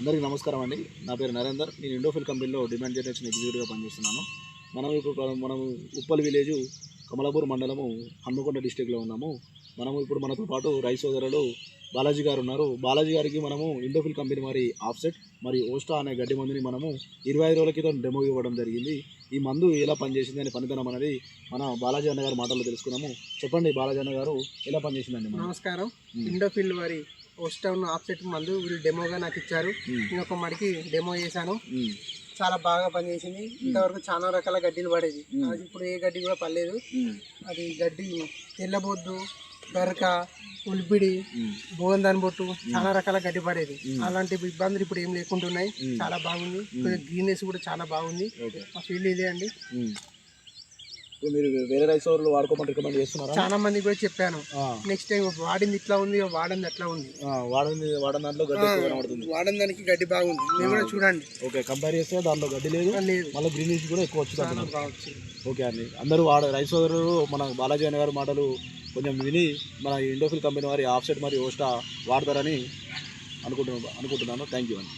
అందరికీ నమస్కారం అండి. నా పేరు నరేందర్. నేను ఇండోఫిల్ కంపెనీలో డిమాండ్ జనరేషన్ ఎగ్జిక్యూటివ్గా పనిచేస్తున్నాను. మనం ఇప్పుడు మనము ఉప్పల్ విలేజు కమలాపూర్ మండలము హన్మకొండ డిస్టిక్లో ఉన్నాము. మనము ఇప్పుడు మనతో పాటు రైస్ సోదరులు బాలాజీ గారు ఉన్నారు. బాలాజీ గారికి మనము ఇండోఫిల్ కంపెనీ మరి ఆఫ్సెట్ మరి ఓస్టా అనే గడ్డి మందుని మనము ఇరవై ఐదు రోజుల క్రితం డెమో ఇవ్వడం జరిగింది. ఈ మందు ఎలా పనిచేసింది అనే పనితనం అనేది మన బాలాజీ అన్న గారి మాటల్లో తెలుసుకున్నాము. చెప్పండి బాలాజీ అన్న గారు ఎలా పనిచేసిందండి మన నమస్కారం. ఇండోఫిల్ వారి ఓస్టౌన్ ఆఫ్సెట్ మందు వీళ్ళు డెమోగా నాకు ఇచ్చారు. నేను ఒక మడికి డెమో చేశాను. చాలా బాగా పనిచేసింది. ఇంతవరకు చాలా రకాల గడ్డీలు పడేది. అది ఇప్పుడు ఏ గడ్డి కూడా పడలేదు. అది గడ్డి తెల్లబొద్దు గరక ఉల్పిడి. భువన్ బొట్టు చాలా రకాల గడ్డి పడేది. అలాంటి ఇబ్బందులు ఇప్పుడు ఏం లేకుంటున్నాయి. మ్మ్. చాలా బాగుంది. గ్రీనెస్ కూడా చాలా బాగుంది. మా ఫీల్డ్ ఇదే అండి. మీరు వేరే రైస్ ఓవర్లు వాడుకోమని రికమెండ్ చేస్తున్నారా? చాలా మంది కూడా చెప్పాను. నెక్స్ట్ టైం వాడింది ఇట్లా ఉంది వాడింది అట్లా ఉంది. వాడంది వాడని దాంట్లో గడ్డి కనబడుతుంది. వాడిన దానికి గడ్డి బాగుంది. మీరు కూడా చూడండి. ఓకే కంపేర్ చేస్తే దాంట్లో గడ్డి లేదు మళ్ళీ గ్రీనిష్ కూడా ఎక్కువ వచ్చింది ఓకే అండి. అందరూ వాడ రైస్ సోదరులు మన బాలాజీ అన్న గారి మాటలు కొంచెం విని మన ఇండోఫిల్ కంపెనీ వారి ఆఫ్సెట్ మరియు ఓస్టా వాడతారని అనుకుంటున్నాను అనుకుంటున్నాను. థ్యాంక్ యూ అండి.